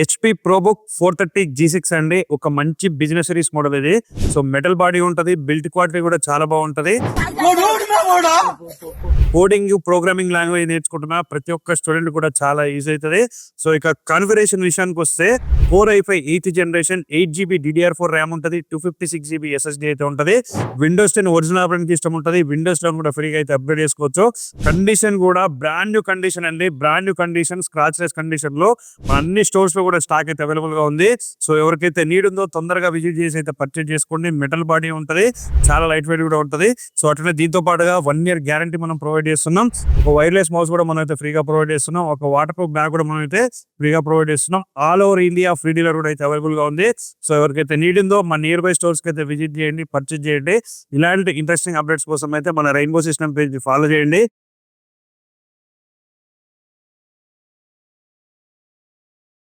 HP ProBook four thirty G six అండి. ఒక మంచి బిజినెస్ సిరీస్ మోడల్ ఇది. సో మెటల్ బాడీ ఉంటది బిల్ట్ క్వాలిటీ కూడా చాలా బాగుంటది. కోడింగ్ ప్రోగ్రామింగ్ లాంగ్వేజ్ నేర్చుకుంటున్నా. ప్రతి ఒక్క స్టూడెంట్ కూడా చాలా ఈజీ అవుతుంది. సో ఇక కాన్ఫిగరేషన్ విషయానికి వస్తే four I five eighth generation eight GB DDR four RAM ఉంటుంది two fifty six GB SSD అయితే ఉంటుంది. Windows ten original operating system ఉంటుంది. విండోస్లో కూడా ఫ్రీగా అయితే అప్గ్రేడ్ చేసుకోవచ్చు. కండిషన్ కూడా బ్రాండ్ న్యూ కండిషన్ అండి. Brand new condition scratch less కండిషన్లో అన్ని స్టోర్స్లో కూడా స్టాక్ అయితే అవైలబుల్గా ఉంది. సో ఎవరికైతే నీడ్ ఉందో తొందరగా విజిట్ చేసి అయితే పర్చేజ్ చేసుకోండి. మెటల్ బాడీ ఉంటది. చాలా లైట్ వెయిట్ కూడా ఉంటది. సో అట్లనే దీంతో పాటుగా వన్ ఇయర్ గ్యారంటీ మనం ప్రొవైడ్ చేస్తున్నాం. ఒక వైర్లెస్ మౌస్ కూడా మనం అయితే ఫ్రీగా ప్రొవైడ్ చేస్తున్నాం. ఒక వాటర్ ప్రూఫ్ బ్యాగ్ కూడా మనం అయితే ఫ్రీగా ప్రొవైడ్ చేస్తున్నాం. All over India free dealer కూడా అయితే అవైలబుల్గా ఉంది. సో ఎవరికైతే నీడ్ ఉందో మన నియర్ బై స్టోర్స్కి అయితే విజిట్ చేయండి పర్చేజ్ చేయండి. ఇలాంటి ఇంట్రెస్టింగ్ అప్డేట్స్ కోసం అయితే మన రెయిన్బో సిస్టమ్ పేజ్ ఫాలో చేయండి.